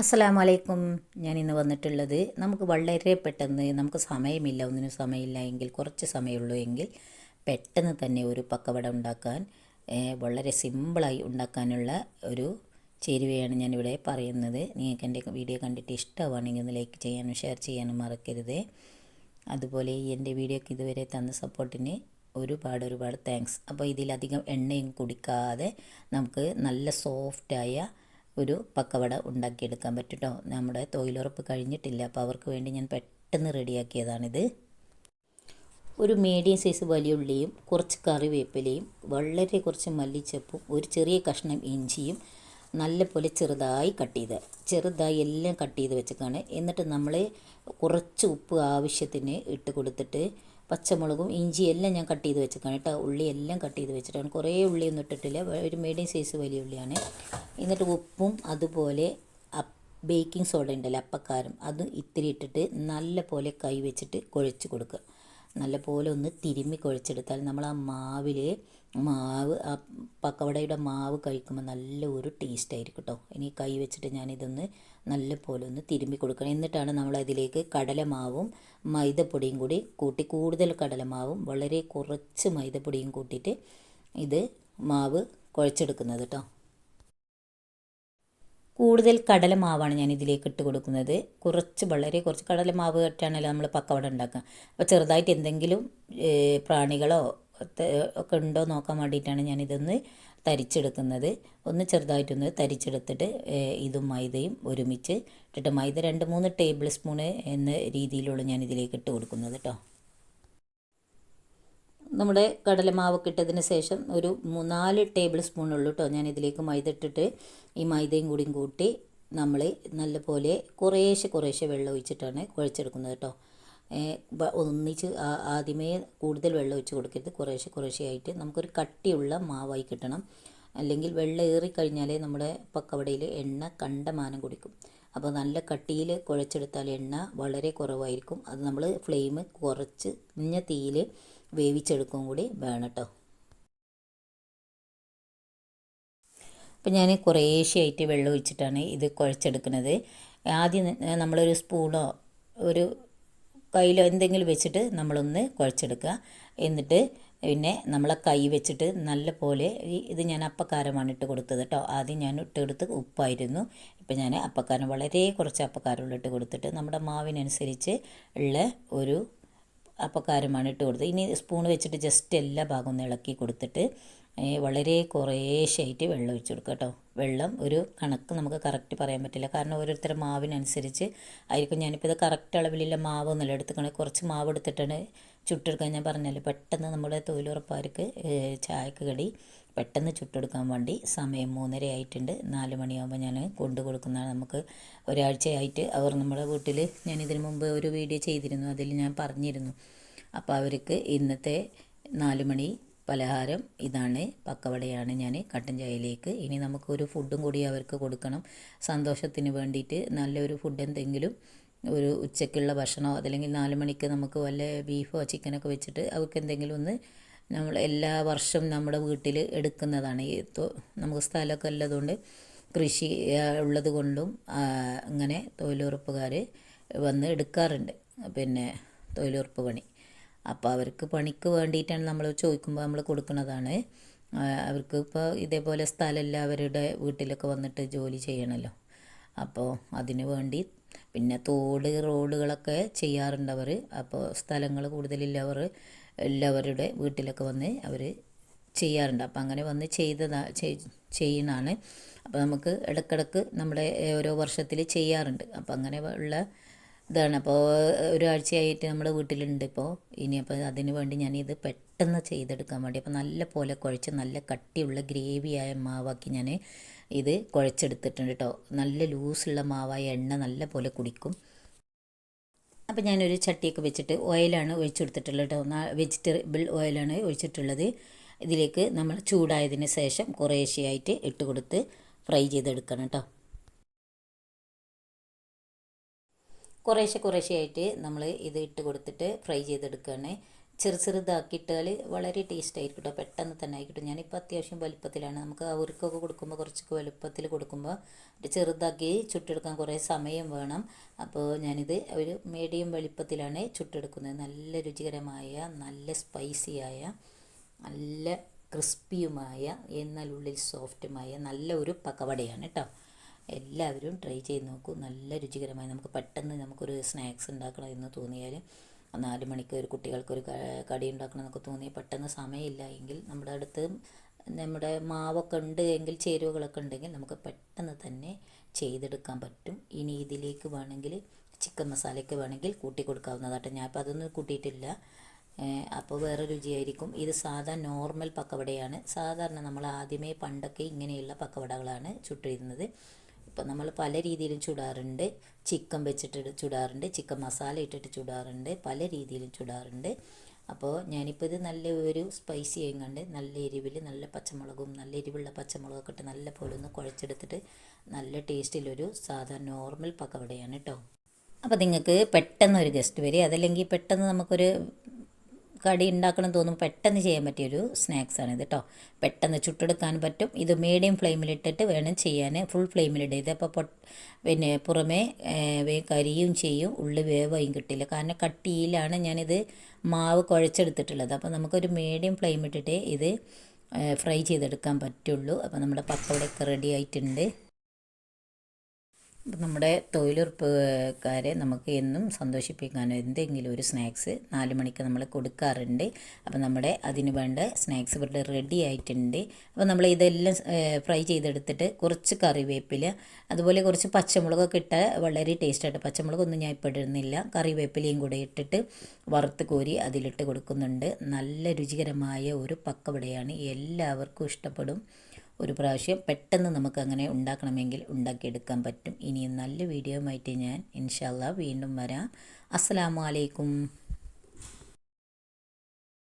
അസ്സലാമു വലൈക്കും ഞാൻ ഇന്ന് വന്നിട്ടുള്ളത് നമുക്ക് വളരെ പെട്ടെന്ന് നമുക്ക് സമയമില്ല ഒന്നിനും സമയമില്ല എങ്കിൽ കുറച്ച് സമയമുള്ളൂ എങ്കിൽ പെട്ടെന്ന് തന്നെ ഒരു പക്കവട ഉണ്ടാക്കാൻ വളരെ സിമ്പിളായി ഉണ്ടാക്കാനുള്ള ഒരു ചേരുവയാണ് ഞാനിവിടെ പറയുന്നത്. നിങ്ങൾക്ക് എന്റെ വീഡിയോ കണ്ടിട്ട് ഇഷ്ടമാണെങ്കിൽ ഒന്ന് ലൈക്ക് ചെയ്യാനും ഷെയർ ചെയ്യാനും മറക്കരുത്. അതുപോലെ എന്റെ വീഡിയോക്ക് ഇതുവരെ തന്ന സപ്പോർട്ടിന് ഒരുപാട് ഒരുപാട് താങ്ക്സ്. അപ്പോൾ ഇതിലധികം എണ്ണയും കുടിക്കാതെ നമുക്ക് നല്ല സോഫ്റ്റായ ഒരു പക്കവട ഉണ്ടാക്കിയെടുക്കാൻ പറ്റും കേട്ടോ നമ്മുടെ തൊഴിലുറപ്പ് കഴിഞ്ഞിട്ടില്ല. അപ്പോൾ അവർക്ക് വേണ്ടി ഞാൻ പെട്ടെന്ന് റെഡിയാക്കിയതാണിത്. ഒരു മീഡിയം സൈസ് വലിയ ഉള്ളിയും കുറച്ച് കറിവേപ്പിലയും വളരെ കുറച്ച് മല്ലിച്ചപ്പും ഒരു ചെറിയ കഷ്ണം ഇഞ്ചിയും നല്ലപോലെ ചെറുതായി കട്ട് ചെയ്ത് ചെറുതായി എല്ലാം കട്ട് ചെയ്ത് വെച്ചേക്കാണ് എന്നിട്ട് നമ്മൾ കുറച്ച് ഉപ്പ് ആവശ്യത്തിന് ഇട്ട് കൊടുത്തിട്ട് പച്ചമുളകും ഇഞ്ചി എല്ലാം ഞാൻ കട്ട് ചെയ്ത് വെച്ചേക്കാണ് കേട്ടോ. ഉള്ളി എല്ലാം കട്ട് ചെയ്ത് വെച്ചിട്ടാണ്. കുറേ ഉള്ളിയൊന്നും ഇട്ടിട്ടില്ല. ഒരു മീഡിയം സൈസ് വലിയ ഉള്ളിയാണ്. എന്നിട്ട് ഉപ്പും അതുപോലെ ബേക്കിംഗ് സോഡ ഉണ്ടല്ലോ അപ്പക്കാരം. അതും ഇത്തിരി ഇട്ടിട്ട് നല്ല പോലെ കൈ വെച്ചിട്ട് കുഴച്ച് കൊടുക്കുക. നല്ല പോലെ ഒന്ന് തിരുമ്മി കുഴച്ചെടുത്താൽ നമ്മൾ ആ മാവിൽ മാവ് ആ പക്കവടയുടെ മാവ് കഴിക്കുമ്പോൾ നല്ല ഒരു ടേസ്റ്റ് ആയിരിക്കും കേട്ടോ ഇനി കൈ വെച്ചിട്ട് ഞാനിതൊന്ന് നല്ല പോലെ ഒന്ന് തിരുമ്മി കൊടുക്കണം. എന്നിട്ടാണ് നമ്മൾ അതിലേക്ക് കടലമാവും മൈദപ്പൊടിയും കൂടി കൂട്ടി. കൂടുതൽ കടലമാവും വളരെ കുറച്ച് മൈദപ്പൊടിയും കൂട്ടിയിട്ട് ഇത് മാവ് കുഴച്ചെടുക്കുന്നത് കേട്ടോ കൂടുതൽ കടലമാവാണ് ഞാൻ ഇതിലേക്ക് ഇട്ട് കൊടുക്കുന്നത്. കുറച്ച് വളരെ കുറച്ച് കടലമാവ് ഇട്ടാണല്ലോ നമ്മൾ പക്കവട ഉണ്ടാക്കുക. അപ്പോൾ ചെറുതായിട്ട് എന്തെങ്കിലും പ്രാണികളോ ഒക്കെ ഉണ്ടോ നോക്കാൻ വേണ്ടിയിട്ടാണ് ഞാനിതൊന്ന് തരിച്ചെടുക്കുന്നത്. ഒന്ന് ചെറുതായിട്ടൊന്ന് തരിച്ചെടുത്തിട്ട് ഇതും മൈദയും ഒരുമിച്ച് ഇട്ടിട്ട് മൈദ രണ്ട് മൂന്ന് ടേബിൾ സ്പൂണ് എന്ന രീതിയിലുള്ള ഞാൻ ഇതിലേക്ക് ഇട്ട് കൊടുക്കുന്നത് കേട്ടോ നമ്മുടെ കടലമാവ് ഇട്ടതിന് ശേഷം ഒരു മൂന്നാൽ ടേബിൾ സ്പൂൺ ഉള്ളൂ കേട്ടോ ഞാൻ ഇതിലേക്ക് മൈദ ഇട്ടിട്ട് ഈ മൈദയും കൂടിയും കൂട്ടി നമ്മൾ നല്ലപോലെ കുറേശ്ശെ കുറേശ്ശെ വെള്ളം ഒഴിച്ചിട്ടാണ് കുഴച്ചെടുക്കുന്നത് കേട്ടോ. ഒന്നിച്ച് ആദ്യമേ കൂടുതൽ വെള്ളം ഒഴിച്ച് കൊടുക്കരുത്. കുറേശ്ശെ കുറേശ്ശെ ആയിട്ട് നമുക്കൊരു കട്ടിയുള്ള മാവായി കിട്ടണം. അല്ലെങ്കിൽ വെള്ളം ഏറിക്കഴിഞ്ഞാലേ നമ്മുടെ പക്കവടയിൽ എണ്ണ കണ്ടമാനം കുടിക്കും. അപ്പോൾ നല്ല കട്ടിയിൽ കുഴച്ചെടുത്താൽ എണ്ണ വളരെ കുറവായിരിക്കും. അത് നമ്മൾ ഫ്ലെയിം കുറച്ച് ഇഞ്ഞ തീയിൽ വേവിച്ചെടുക്കും കൂടി വേണം കേട്ടോ അപ്പം ഞാൻ കുറേശ്ശെയായിട്ട് വെള്ളം ഒഴിച്ചിട്ടാണ് ഇത് കുഴച്ചെടുക്കുന്നത്. ആദ്യം നമ്മളൊരു സ്പൂണോ ഒരു കയ്യിലോ എന്തെങ്കിലും വെച്ചിട്ട് നമ്മളൊന്ന് കുഴച്ചെടുക്കുക. എന്നിട്ട് പിന്നെ നമ്മളെ കൈ വെച്ചിട്ട് നല്ല പോലെ ഇത് ഞാൻ അപ്പക്കാരമാണ് ഇട്ട് കൊടുത്തത് കേട്ടോ ആദ്യം ഞാൻ ഇട്ട് കൊടുത്ത് ഉപ്പായിരുന്നു. ഇപ്പം ഞാൻ അപ്പക്കാരം വളരെ കുറച്ച് അപ്പക്കാരമുള്ള ഇട്ട് കൊടുത്തിട്ട് നമ്മുടെ മാവിനനുസരിച്ച് ഉള്ള ഒരു അപ്പക്കാരമാണ് ഇട്ട് കൊടുത്തത്. ഇനി സ്പൂൺ വെച്ചിട്ട് ജസ്റ്റ് എല്ലാ ഭാഗവും ഒന്ന് ഇളക്കി കൊടുത്തിട്ട് വളരെ കുറേശ്ശായിട്ട് വെള്ളം ഒഴിച്ചു കൊടുക്കുക കേട്ടോ. വെള്ളം ഒരു കണക്ക് നമുക്ക് കറക്റ്റ് പറയാൻ പറ്റില്ല. കാരണം ഓരോരുത്തരുടെ മാവിനനുസരിച്ച് ആയിരിക്കും. ഞാനിപ്പോൾ ഇത് കറക്റ്റ് അളവിലുള്ള മാവ് ഒന്നുമില്ല എടുത്തുക്കണേ കുറച്ച് മാവ് എടുത്തിട്ടാണ് ചുട്ടെടുക്കാൻ ഞാൻ പറഞ്ഞല്ലോ പെട്ടെന്ന് നമ്മുടെ തൊഴിലുറപ്പാർക്ക് ചായക്ക് കടി പെട്ടെന്ന് ചുട്ടെടുക്കാൻ വേണ്ടി സമയം മൂന്നര ആയിട്ടുണ്ട്. നാല് മണിയാകുമ്പോൾ ഞാൻ കൊണ്ടു കൊടുക്കുന്നതാണ് നമുക്ക് ഒരാഴ്ചയായിട്ട്. അവർ നമ്മുടെ വീട്ടിൽ ഞാൻ ഇതിനു മുമ്പ് ഒരു വീഡിയോ ചെയ്തിരുന്നു അതിൽ ഞാൻ പറഞ്ഞിരുന്നു. അപ്പോൾ അവർക്ക് ഇന്നത്തെ നാല് മണി പലഹാരം ഇതാണ് പക്കവടയാണ് ഞാൻ കട്ടൻ ചായയിലേക്ക്. ഇനി നമുക്കൊരു ഫുഡും കൂടി അവർക്ക് കൊടുക്കണം. സന്തോഷത്തിന് വേണ്ടിയിട്ട് നല്ലൊരു ഫുഡ് എന്തെങ്കിലും ഒരു ഉച്ചയ്ക്കുള്ള ഭക്ഷണമോ അതല്ലെങ്കിൽ നാല് മണിക്ക് നമുക്ക് വല്ല ബീഫോ ചിക്കനൊക്കെ വെച്ചിട്ട് അവർക്ക് എന്തെങ്കിലും ഒന്ന് നമ്മൾ എല്ലാ വർഷവും നമ്മുടെ വീട്ടിൽ എടുക്കുന്നതാണ്. ഈ നമുക്ക് സ്ഥലമൊക്കെ ഉള്ളതുകൊണ്ട് കൃഷി ഉള്ളത് കൊണ്ടും അങ്ങനെ തൊഴിലുറപ്പുകാർ വന്ന് എടുക്കാറുണ്ട്. പിന്നെ തൊഴിലുറപ്പ് പണി. അപ്പോൾ അവർക്ക് പണിക്ക് വേണ്ടിയിട്ടാണ് നമ്മൾ ചോദിക്കുമ്പോൾ നമ്മൾ കൊടുക്കുന്നതാണ്. അവർക്ക് ഇപ്പോൾ ഇതേപോലെ സ്ഥലമില്ല അവരുടെ വീട്ടിലൊക്കെ വന്നിട്ട് ജോലി ചെയ്യണമല്ലോ. അപ്പോൾ അതിന് വേണ്ടി പിന്നെ തോട് റോഡുകളൊക്കെ ചെയ്യാറുണ്ട് അവർ അപ്പോൾ സ്ഥലങ്ങൾ കൂടുതലില്ലവർ എല്ലാവരുടെ വീട്ടിലൊക്കെ വന്ന് അവർ ചെയ്യാറുണ്ട്. അപ്പം അങ്ങനെ വന്ന് ചെയ്തതാ ചെയ്യണതാണ് അപ്പോൾ നമുക്ക് ഇടക്കിടക്ക് നമ്മുടെ ഓരോ വർഷത്തിൽ ചെയ്യാറുണ്ട്. അപ്പം അങ്ങനെ ഉള്ള ഇതാണ്. അപ്പോൾ ഒരാഴ്ചയായിട്ട് നമ്മുടെ വീട്ടിലുണ്ട് ഇപ്പോൾ ഇനി അപ്പോൾ അതിന് വേണ്ടി ഞാനിത് പെട്ടെന്ന് ചെയ്തെടുക്കാൻ വേണ്ടി. അപ്പോൾ നല്ല പോലെ കുഴച്ച് നല്ല കട്ടിയുള്ള ഗ്രേവിയായ മാവാക്കി ഞാൻ ഇത് കുഴച്ചെടുത്തിട്ടുണ്ട് കേട്ടോ. നല്ല ലൂസുള്ള മാവായ എണ്ണ നല്ല പോലെ കുടിക്കും. അപ്പോൾ ഞാനൊരു ചട്ടിയൊക്കെ വെച്ചിട്ട് ഓയിലാണ് ഒഴിച്ചു കൊടുത്തിട്ടുള്ളത് കേട്ടോ വെജിറ്റബിൾ ഓയിലാണ് ഒഴിച്ചിട്ടുള്ളത്. ഇതിലേക്ക് നമ്മൾ ചൂടായതിന് ശേഷം കുറേശ്ശെയായിട്ട് ഇട്ട് കൊടുത്ത് ഫ്രൈ ചെയ്തെടുക്കണം കേട്ടോ. കുറേശ്ശെ കുറേശ്ശെയായിട്ട് നമ്മൾ ഇത് ഇട്ട് കൊടുത്തിട്ട് ഫ്രൈ ചെയ്തെടുക്കുകയാണ്. ചെറു ചെറുതാക്കിയിട്ടാൽ വളരെ ടേസ്റ്റ് ആയിരിക്കും കേട്ടോ പെട്ടെന്ന് തന്നെ ആയിക്കിട്ടും ഞാനിപ്പോൾ അത്യാവശ്യം വലുപ്പത്തിലാണ്. നമുക്ക് അവർക്കൊക്കെ കൊടുക്കുമ്പോൾ കുറച്ചൊക്കെ വലുപ്പത്തിൽ കൊടുക്കുമ്പോൾ ചെറുതാക്കി ചുട്ടെടുക്കാൻ കുറേ സമയം വേണം. അപ്പോൾ ഞാനിത് ഒരു മീഡിയം വലുപ്പത്തിലാണ് ചുട്ടെടുക്കുന്നത്. നല്ല രുചികരമായ നല്ല സ്പൈസിയായ നല്ല ക്രിസ്പിയുമായ എന്നാൽ ഉള്ളിൽ സോഫ്റ്റുമായ നല്ല ഒരു പക്കവടയാണ് കേട്ടോ എല്ലാവരും ട്രൈ ചെയ്ത് നോക്കൂ. നല്ല രുചികരമായി. നമുക്ക് പെട്ടെന്ന് നമുക്കൊരു സ്നാക്സ് ഉണ്ടാക്കണം എന്ന് തോന്നിയാൽ നാല് മണിക്ക് ഒരു കുട്ടികൾക്കൊരു കടി ഉണ്ടാക്കണം എന്നൊക്കെ തോന്നി പെട്ടെന്ന് സമയമില്ല. എങ്കിൽ നമ്മുടെ അടുത്ത് നമ്മുടെ മാവൊക്കെ ഉണ്ട് എങ്കിൽ ചേരുവകളൊക്കെ ഉണ്ടെങ്കിൽ നമുക്ക് പെട്ടെന്ന് തന്നെ ചെയ്തെടുക്കാൻ പറ്റും. ഇനി ഇതിലേക്ക് വേണമെങ്കിൽ ചിക്കൻ മസാലയ്ക്ക് വേണമെങ്കിൽ കൂട്ടി കൊടുക്കാവുന്നതാട്ടോ. ഞാൻ ഇപ്പോൾ അതൊന്നും കൂട്ടിയിട്ടില്ല. അപ്പോൾ വേറെ രുചിയായിരിക്കും. ഇത് സാധാ നോർമൽ പക്കവടയാണ്. സാധാരണ നമ്മൾ ആദ്യമേ പണ്ടൊക്കെ ഇങ്ങനെയുള്ള പക്കവടകളാണ് ചുട്ടിരുന്നത് ഇപ്പം നമ്മൾ പല രീതിയിലും ചുടാറുണ്ട്. ചിക്കൻ വെച്ചിട്ട് ചുടാറുണ്ട്. ചിക്കൻ മസാല ഇട്ടിട്ട് ചുടാറുണ്ട്. പല രീതിയിലും ചുടാറുണ്ട്. അപ്പോൾ ഞാനിപ്പോൾ ഇത് നല്ല ഒരു സ്പൈസി ആയിക്കൊണ്ട് നല്ല എരിവിൽ നല്ല പച്ചമുളകും നല്ല എരിവുള്ള പച്ചമുളകൊക്കെ ഇട്ട് നല്ല പോലെ ഒന്ന് കുഴച്ചെടുത്തിട്ട് നല്ല ടേസ്റ്റിലൊരു സാധാ നോർമൽ പക്കവടയാണ് കേട്ടോ അപ്പോൾ നിങ്ങൾക്ക് പെട്ടെന്ന് ഒരു ഗസ്റ്റ് വരും അതല്ലെങ്കിൽ പെട്ടെന്ന് നമുക്കൊരു കടി ഉണ്ടാക്കണം തോന്നുമ്പോൾ പെട്ടെന്ന് ചെയ്യാൻ പറ്റിയൊരു സ്നാക്സാണ് ഇത് കേട്ടോ പെട്ടെന്ന് ചുട്ടെടുക്കാൻ പറ്റും. ഇത് മീഡിയം ഫ്ലെയിമിലിട്ടിട്ട് വേണം ചെയ്യാൻ ഫുൾ ഫ്ലെയിമിലിടുക ഇത് പൊ പിന്നെ പുറമേ കരിയും ചെയ്യും. ഉള്ളി വേവയും കിട്ടില്ല. കാരണം കട്ടിയിലാണ് ഞാനിത് മാവ് കുഴച്ചെടുത്തിട്ടുള്ളത്. അപ്പോൾ നമുക്കൊരു മീഡിയം ഫ്ലെയിം ഇട്ടിട്ട് ഇത് ഫ്രൈ ചെയ്തെടുക്കാൻ പറ്റുള്ളൂ. അപ്പോൾ നമ്മുടെ പക്കോടയൊക്കെ റെഡി ആയിട്ടുണ്ട്. നമ്മുടെ തൊഴിലുറപ്പുകാരെ നമുക്ക് എന്നും സന്തോഷിപ്പിക്കാൻ എന്തെങ്കിലും ഒരു സ്നാക്സ് നാല് മണിക്ക് നമ്മൾ കൊടുക്കാറുണ്ട്. അപ്പോൾ നമ്മുടെ അതിന് വേണ്ട സ്നാക്സ് ഇവിടെ റെഡി ആയിട്ടുണ്ട്. അപ്പോൾ നമ്മൾ ഇതെല്ലാം ഫ്രൈ ചെയ്തെടുത്തിട്ട് കുറച്ച് കറിവേപ്പില അതുപോലെ കുറച്ച് പച്ചമുളകൊക്കെ ഇട്ട വളരെ ടേസ്റ്റായിട്ട് പച്ചമുളകൊന്നും ഞാൻ ഇപ്പോൾ ഇടുന്നില്ല. കറിവേപ്പിലയും കൂടെ ഇട്ടിട്ട് വറുത്ത് കോരി അതിലിട്ട് കൊടുക്കുന്നുണ്ട്. നല്ല രുചികരമായ ഒരു പക്കവടയാണ്. എല്ലാവർക്കും ഇഷ്ടപ്പെടും. ഒരു പ്രാവശ്യം പെട്ടെന്ന് നമുക്ക് അങ്ങനെ ഉണ്ടാക്കണമെങ്കിൽ ഉണ്ടാക്കിയെടുക്കാൻ പറ്റും. ഇനിയും നല്ല വീഡിയോ ആയിട്ട് ഞാൻ ഇൻഷാല്ല വീണ്ടും വരാം. അസ്സാം വലൈക്കും